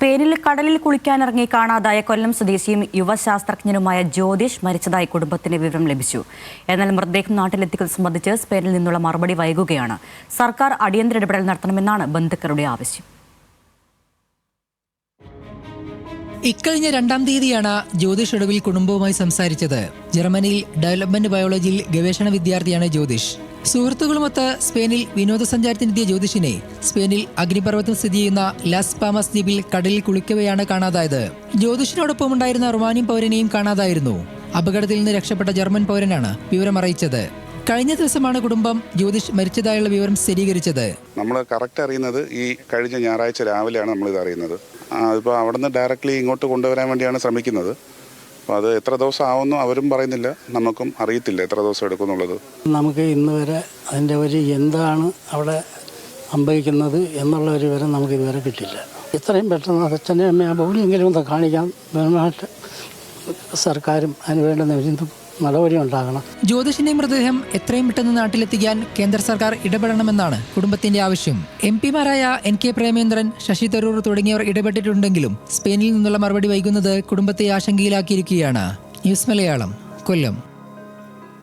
സ്പെയിനിൽ കടലിൽ കുളിക്കാനിറങ്ങി കാണാതായ കൊല്ലം സ്വദേശിയും യുവശാസ്ത്രജ്ഞനുമായ ജ്യോതിഷ് മരിച്ചതായി കുടുംബത്തിന് വിവരം ലഭിച്ചു. എന്നാൽ മൃതദേഹം നാട്ടിലെത്തിക്കുന്നത് സംബന്ധിച്ച് സ്പെയിനിൽ നിന്നുള്ള മറുപടി വൈകുകയാണ്. സർക്കാർ അടിയന്തര ഇടപെടൽ നടത്തണമെന്നാണ് ബന്ധുക്കളുടെ ആവശ്യം. ഇക്കഴിഞ്ഞ രണ്ടാം തീയതിയാണ് ജ്യോതിഷ് ഒടുവിൽ കുടുംബവുമായി സംസാരിച്ചത്. ജർമ്മനിയിൽ ഡെവലപ്മെന്റ് ബയോളജിയിൽ ഗവേഷണ വിദ്യാർത്ഥിയാണ് ജ്യോതിഷ്. സുഹൃത്തുക്കളുമൊത്ത് സ്പെയിനിൽ വിനോദസഞ്ചാരത്തിനെത്തിയ ജ്യോതിഷിനെ സ്പെയിനിൽ അഗ്നിപർവതം സ്ഥിതി ചെയ്യുന്ന ലാസ് പാമസ് ദ്വീപിൽ കടലിൽ കുളിക്കവെയാണ് കാണാതായത്. ജ്യോതിഷിനോടൊപ്പം ഉണ്ടായിരുന്ന റുമാനിയൻ പൗരനെയും കാണാതായിരുന്നു. അപകടത്തിൽ നിന്ന് രക്ഷപ്പെട്ട ജർമ്മൻ പൗരനാണ് വിവരം അറിയിച്ചത് കഴിഞ്ഞ ദിവസമാണ് കുടുംബം ജ്യോതിഷ് മരിച്ചതായുള്ള വിവരം സ്ഥിരീകരിച്ചത്. നമ്മൾ കറക്റ്റ് അറിയുന്നത് ഈ കഴിഞ്ഞ ഞായറാഴ്ച രാവിലെയാണ് നമ്മൾ ഇത് അറിയുന്നത്. ഇപ്പോൾ അവിടെ നിന്ന് ഡയറക്റ്റ്ലി ഇങ്ങോട്ട് കൊണ്ടുവരാൻ വേണ്ടിയാണ് ശ്രമിക്കുന്നത്. അപ്പോൾ അത് എത്ര ദിവസം ആവുന്നു അവരും പറയുന്നില്ല. നമുക്കും അറിയത്തില്ല എത്ര ദിവസം എടുക്കുന്നുള്ളത് നമുക്ക് ഇന്ന് വരെ അതിന്റെ ഒരു എന്താണ് അവിടെ സംഭവിക്കുന്നത് എന്നുള്ള ഒരു വിവരം നമുക്ക് ഇതുവരെ കിട്ടില്ല ഇത്രയും പെട്ടെന്ന് അച്ഛനെ അമ്മയെ പോലെയെങ്കിലും ഒന്ന് കാണിക്കാൻ സർക്കാരും അതിന് വേണ്ടുന്ന നടപടി ഉണ്ടാകണം. ജ്യോതിഷിന്റെ മൃതദേഹം എത്രയും പെട്ടെന്ന് നാട്ടിലെത്തിക്കാൻ കേന്ദ്ര സർക്കാർ ഇടപെടണമെന്നാണ് കുടുംബത്തിന്റെ ആവശ്യം. എം പിമാരായ എൻ കെ പ്രേമേന്ദ്രൻ ശശി തരൂർ തുടങ്ങിയവർ ഇടപെട്ടിട്ടുണ്ടെങ്കിലും സ്പെയിനിൽ നിന്നുള്ള മറുപടി വൈകുന്നത് കുടുംബത്തെ ആശങ്കയിലാക്കിയിരിക്കുകയാണ്. ന്യൂസ് മലയാളം കൊല്ലം.